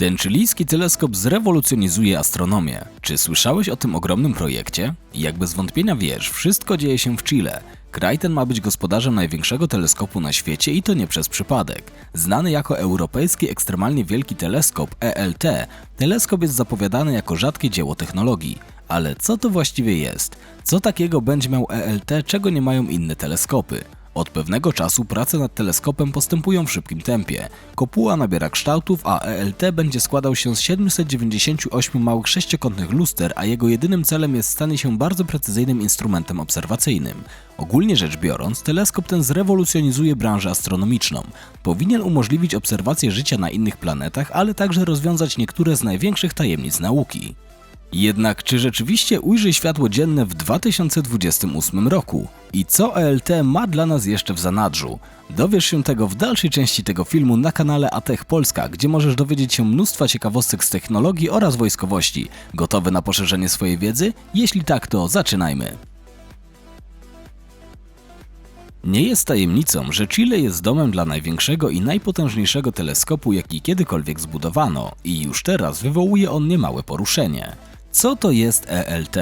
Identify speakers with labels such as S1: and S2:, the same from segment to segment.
S1: Ten chilijski teleskop zrewolucjonizuje astronomię. Czy słyszałeś o tym ogromnym projekcie? Jak bez wątpienia wiesz, wszystko dzieje się w Chile. Kraj ten ma być gospodarzem największego teleskopu na świecie i to nie przez przypadek. Znany jako Europejski Ekstremalnie Wielki Teleskop ELT, teleskop jest zapowiadany jako rzadkie dzieło technologii. Ale co to właściwie jest? Co takiego będzie miał ELT, czego nie mają inne teleskopy? Od pewnego czasu prace nad teleskopem postępują w szybkim tempie. Kopuła nabiera kształtów, a ELT będzie składał się z 798 małych sześciokątnych luster, a jego jedynym celem jest stanie się bardzo precyzyjnym instrumentem obserwacyjnym. Ogólnie rzecz biorąc, teleskop ten zrewolucjonizuje branżę astronomiczną. Powinien umożliwić obserwację życia na innych planetach, ale także rozwiązać niektóre z największych tajemnic nauki. Jednak czy rzeczywiście ujrzy światło dzienne w 2028 roku? I co ELT ma dla nas jeszcze w zanadrzu? Dowiesz się tego w dalszej części tego filmu na kanale Atech Polska, gdzie możesz dowiedzieć się mnóstwa ciekawostek z technologii oraz wojskowości. Gotowy na poszerzenie swojej wiedzy? Jeśli tak, to zaczynajmy. Nie jest tajemnicą, że Chile jest domem dla największego i najpotężniejszego teleskopu, jaki kiedykolwiek zbudowano, i już teraz wywołuje on niemałe poruszenie. Co to jest ELT?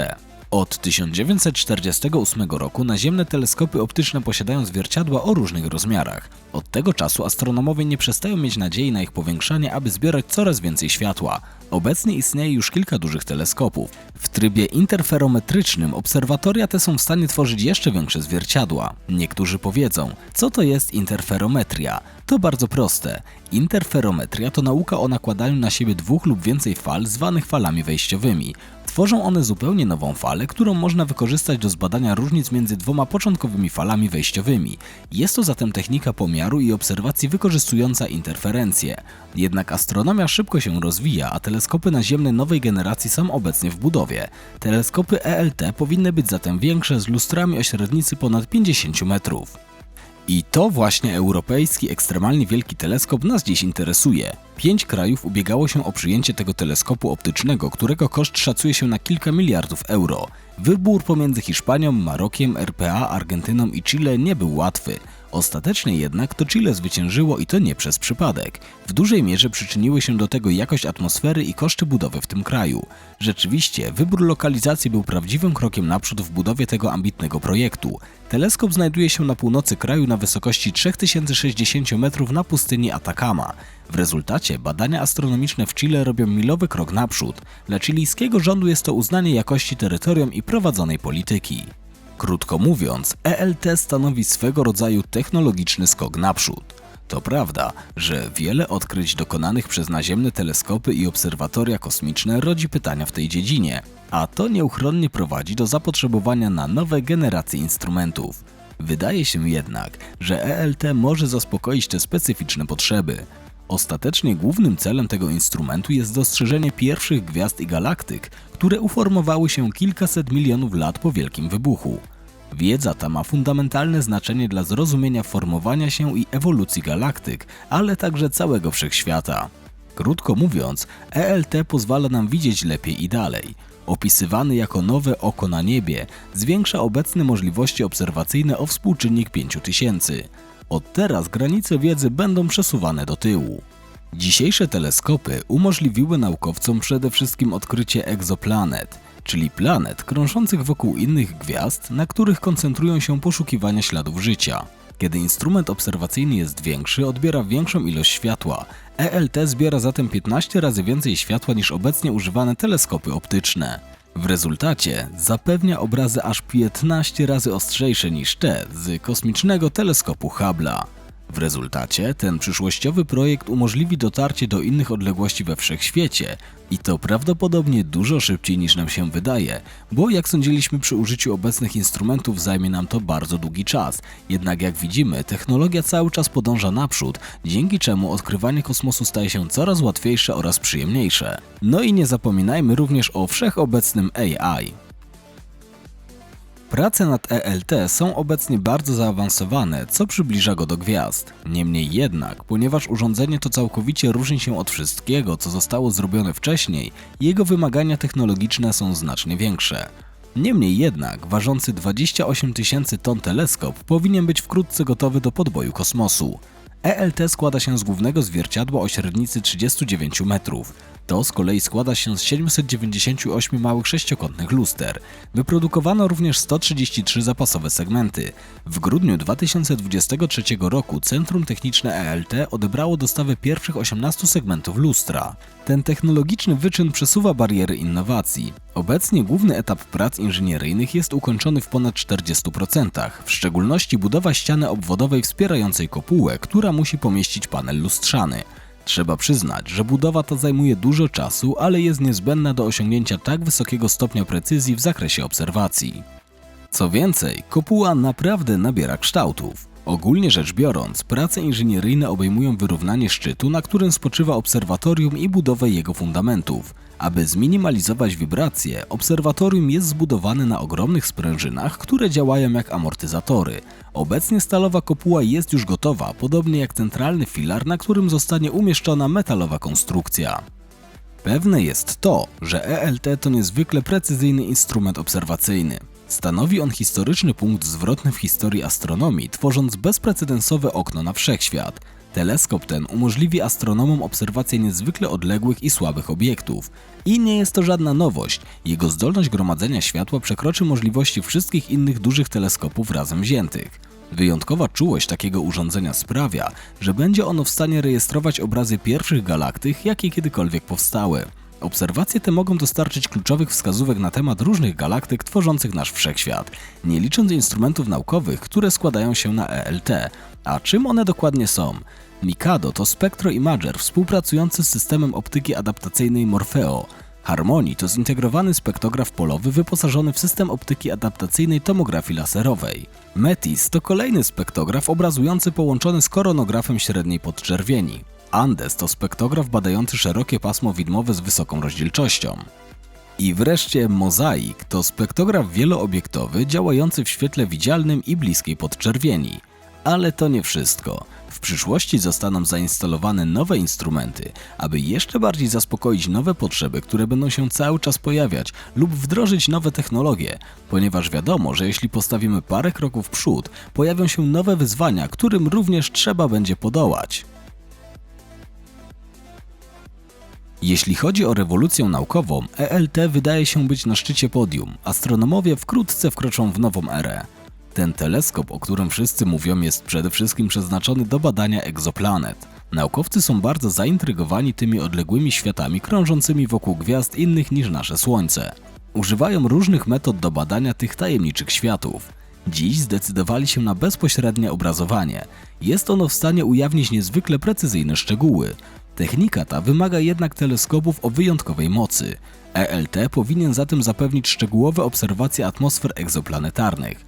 S1: Od 1948 roku naziemne teleskopy optyczne posiadają zwierciadła o różnych rozmiarach. Od tego czasu astronomowie nie przestają mieć nadziei na ich powiększanie, aby zbierać coraz więcej światła. Obecnie istnieje już kilka dużych teleskopów. W trybie interferometrycznym obserwatoria te są w stanie tworzyć jeszcze większe zwierciadła. Niektórzy powiedzą, co to jest interferometria? To bardzo proste. Interferometria to nauka o nakładaniu na siebie dwóch lub więcej fal zwanych falami wejściowymi. Tworzą one zupełnie nową falę, którą można wykorzystać do zbadania różnic między dwoma początkowymi falami wejściowymi. Jest to zatem technika pomiaru i obserwacji wykorzystująca interferencje. Jednak astronomia szybko się rozwija, a teleskopy naziemne nowej generacji są obecnie w budowie. Teleskopy ELT powinny być zatem większe z lustrami o średnicy ponad 50 metrów. I to właśnie europejski ekstremalnie wielki teleskop nas dziś interesuje. Pięć krajów ubiegało się o przyjęcie tego teleskopu optycznego, którego koszt szacuje się na kilka miliardów euro. Wybór pomiędzy Hiszpanią, Marokiem, RPA, Argentyną i Chile nie był łatwy. Ostatecznie jednak to Chile zwyciężyło i to nie przez przypadek. W dużej mierze przyczyniły się do tego jakość atmosfery i koszty budowy w tym kraju. Rzeczywiście, wybór lokalizacji był prawdziwym krokiem naprzód w budowie tego ambitnego projektu. Teleskop znajduje się na północy kraju na wysokości 3060 metrów na pustyni Atacama. W rezultacie badania astronomiczne w Chile robią milowy krok naprzód. Dla chilijskiego rządu jest to uznanie jakości terytorium i prowadzonej polityki. Krótko mówiąc, ELT stanowi swego rodzaju technologiczny skok naprzód. To prawda, że wiele odkryć dokonanych przez naziemne teleskopy i obserwatoria kosmiczne rodzi pytania w tej dziedzinie, a to nieuchronnie prowadzi do zapotrzebowania na nowe generacje instrumentów. Wydaje się jednak, że ELT może zaspokoić te specyficzne potrzeby. Ostatecznie głównym celem tego instrumentu jest dostrzeżenie pierwszych gwiazd i galaktyk, które uformowały się kilkaset milionów lat po Wielkim Wybuchu. Wiedza ta ma fundamentalne znaczenie dla zrozumienia formowania się i ewolucji galaktyk, ale także całego wszechświata. Krótko mówiąc, ELT pozwala nam widzieć lepiej i dalej. Opisywany jako nowe oko na niebie, zwiększa obecne możliwości obserwacyjne o współczynnik 5000. Od teraz granice wiedzy będą przesuwane do tyłu. Dzisiejsze teleskopy umożliwiły naukowcom przede wszystkim odkrycie egzoplanet, czyli planet krążących wokół innych gwiazd, na których koncentrują się poszukiwania śladów życia. Kiedy instrument obserwacyjny jest większy, odbiera większą ilość światła. ELT zbiera zatem 15 razy więcej światła niż obecnie używane teleskopy optyczne. W rezultacie zapewnia obrazy aż 15 razy ostrzejsze niż te z kosmicznego teleskopu Hubble'a. W rezultacie ten przyszłościowy projekt umożliwi dotarcie do innych odległości we wszechświecie i to prawdopodobnie dużo szybciej niż nam się wydaje, bo jak sądziliśmy przy użyciu obecnych instrumentów zajmie nam to bardzo długi czas. Jednak jak widzimy, technologia cały czas podąża naprzód, dzięki czemu odkrywanie kosmosu staje się coraz łatwiejsze oraz przyjemniejsze. No i nie zapominajmy również o wszechobecnym AI. Prace nad ELT są obecnie bardzo zaawansowane, co przybliża go do gwiazd. Niemniej jednak, ponieważ urządzenie to całkowicie różni się od wszystkiego, co zostało zrobione wcześniej, jego wymagania technologiczne są znacznie większe. Niemniej jednak, ważący 28 tysięcy ton teleskop powinien być wkrótce gotowy do podboju kosmosu. ELT składa się z głównego zwierciadła o średnicy 39 metrów. To z kolei składa się z 798 małych sześciokątnych luster. Wyprodukowano również 133 zapasowe segmenty. W grudniu 2023 roku Centrum Techniczne ELT odebrało dostawę pierwszych 18 segmentów lustra. Ten technologiczny wyczyn przesuwa bariery innowacji. Obecnie główny etap prac inżynieryjnych jest ukończony w ponad 40%, w szczególności budowa ściany obwodowej wspierającej kopułę, która musi pomieścić panel lustrzany. Trzeba przyznać, że budowa ta zajmuje dużo czasu, ale jest niezbędna do osiągnięcia tak wysokiego stopnia precyzji w zakresie obserwacji. Co więcej, kopuła naprawdę nabiera kształtów. Ogólnie rzecz biorąc, prace inżynieryjne obejmują wyrównanie szczytu, na którym spoczywa obserwatorium i budowę jego fundamentów. Aby zminimalizować wibracje, obserwatorium jest zbudowane na ogromnych sprężynach, które działają jak amortyzatory. Obecnie stalowa kopuła jest już gotowa, podobnie jak centralny filar, na którym zostanie umieszczona metalowa konstrukcja. Pewne jest to, że ELT to niezwykle precyzyjny instrument obserwacyjny. Stanowi on historyczny punkt zwrotny w historii astronomii, tworząc bezprecedensowe okno na wszechświat. Teleskop ten umożliwi astronomom obserwację niezwykle odległych i słabych obiektów. I nie jest to żadna nowość. Jego zdolność gromadzenia światła przekroczy możliwości wszystkich innych dużych teleskopów razem wziętych. Wyjątkowa czułość takiego urządzenia sprawia, że będzie ono w stanie rejestrować obrazy pierwszych galaktyk, jakie kiedykolwiek powstały. Obserwacje te mogą dostarczyć kluczowych wskazówek na temat różnych galaktyk tworzących nasz wszechświat, nie licząc instrumentów naukowych, które składają się na ELT. A czym one dokładnie są? Mikado to spektroimager współpracujący z systemem optyki adaptacyjnej Morpheo. Harmony to zintegrowany spektrograf polowy wyposażony w system optyki adaptacyjnej tomografii laserowej. Metis to kolejny spektrograf obrazujący połączony z koronografem średniej podczerwieni. Andes to spektrograf badający szerokie pasmo widmowe z wysoką rozdzielczością. I wreszcie Mozaik to spektrograf wieloobiektowy działający w świetle widzialnym i bliskiej podczerwieni. Ale to nie wszystko. W przyszłości zostaną zainstalowane nowe instrumenty, aby jeszcze bardziej zaspokoić nowe potrzeby, które będą się cały czas pojawiać, lub wdrożyć nowe technologie, ponieważ wiadomo, że jeśli postawimy parę kroków w przód, pojawią się nowe wyzwania, którym również trzeba będzie podołać. Jeśli chodzi o rewolucję naukową, ELT wydaje się być na szczycie podium. Astronomowie wkrótce wkroczą w nową erę. Ten teleskop, o którym wszyscy mówią, jest przede wszystkim przeznaczony do badania egzoplanet. Naukowcy są bardzo zaintrygowani tymi odległymi światami krążącymi wokół gwiazd innych niż nasze Słońce. Używają różnych metod do badania tych tajemniczych światów. Dziś zdecydowali się na bezpośrednie obrazowanie. Jest ono w stanie ujawnić niezwykle precyzyjne szczegóły. Technika ta wymaga jednak teleskopów o wyjątkowej mocy. ELT powinien zatem zapewnić szczegółowe obserwacje atmosfer egzoplanetarnych.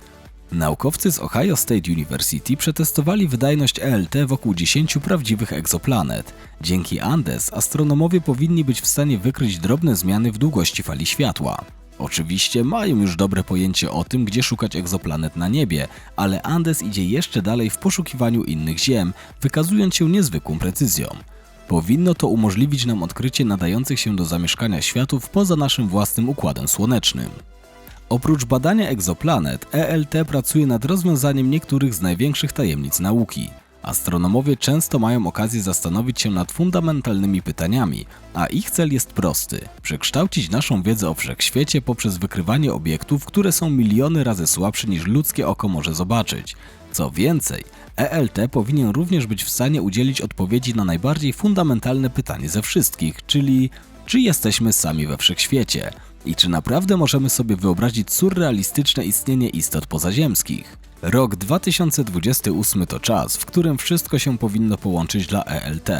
S1: Naukowcy z Ohio State University przetestowali wydajność ELT wokół 10 prawdziwych egzoplanet. Dzięki Andes astronomowie powinni być w stanie wykryć drobne zmiany w długości fali światła. Oczywiście mają już dobre pojęcie o tym, gdzie szukać egzoplanet na niebie, ale Andes idzie jeszcze dalej w poszukiwaniu innych ziem, wykazując się niezwykłą precyzją. Powinno to umożliwić nam odkrycie nadających się do zamieszkania światów poza naszym własnym układem słonecznym. Oprócz badania egzoplanet, ELT pracuje nad rozwiązaniem niektórych z największych tajemnic nauki. Astronomowie często mają okazję zastanowić się nad fundamentalnymi pytaniami, a ich cel jest prosty: przekształcić naszą wiedzę o wszechświecie poprzez wykrywanie obiektów, które są miliony razy słabsze niż ludzkie oko może zobaczyć. Co więcej, ELT powinien również być w stanie udzielić odpowiedzi na najbardziej fundamentalne pytanie ze wszystkich, czyli czy jesteśmy sami we wszechświecie i czy naprawdę możemy sobie wyobrazić surrealistyczne istnienie istot pozaziemskich. Rok 2028 to czas, w którym wszystko się powinno połączyć dla ELT.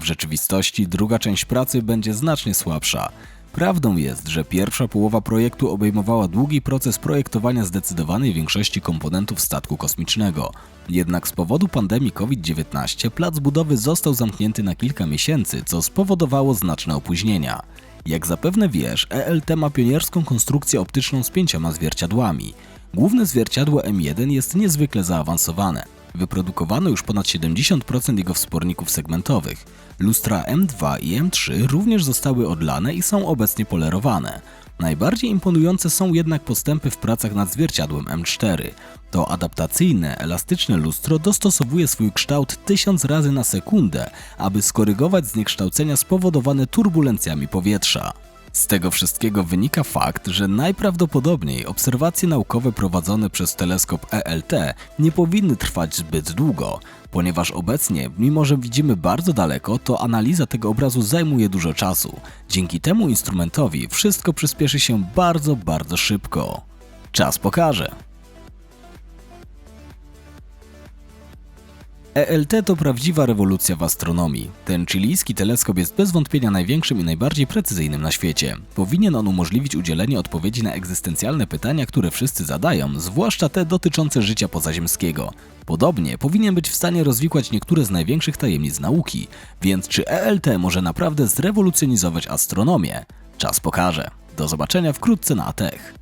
S1: W rzeczywistości druga część pracy będzie znacznie słabsza. Prawdą jest, że pierwsza połowa projektu obejmowała długi proces projektowania zdecydowanej większości komponentów statku kosmicznego. Jednak z powodu pandemii COVID-19 plac budowy został zamknięty na kilka miesięcy, co spowodowało znaczne opóźnienia. Jak zapewne wiesz, ELT ma pionierską konstrukcję optyczną z pięcioma zwierciadłami. Główne zwierciadło M1 jest niezwykle zaawansowane. Wyprodukowano już ponad 70% jego wsporników segmentowych. Lustra M2 i M3 również zostały odlane i są obecnie polerowane. Najbardziej imponujące są jednak postępy w pracach nad zwierciadłem M4. To adaptacyjne, elastyczne lustro dostosowuje swój kształt tysiąc razy na sekundę, aby skorygować zniekształcenia spowodowane turbulencjami powietrza. Z tego wszystkiego wynika fakt, że najprawdopodobniej obserwacje naukowe prowadzone przez teleskop ELT nie powinny trwać zbyt długo, ponieważ obecnie, mimo że widzimy bardzo daleko, to analiza tego obrazu zajmuje dużo czasu. Dzięki temu instrumentowi wszystko przyspieszy się bardzo, bardzo szybko. Czas pokaże. ELT to prawdziwa rewolucja w astronomii. Ten chilijski teleskop jest bez wątpienia największym i najbardziej precyzyjnym na świecie. Powinien on umożliwić udzielenie odpowiedzi na egzystencjalne pytania, które wszyscy zadają, zwłaszcza te dotyczące życia pozaziemskiego. Podobnie powinien być w stanie rozwikłać niektóre z największych tajemnic nauki, więc czy ELT może naprawdę zrewolucjonizować astronomię? Czas pokaże. Do zobaczenia wkrótce na Tech.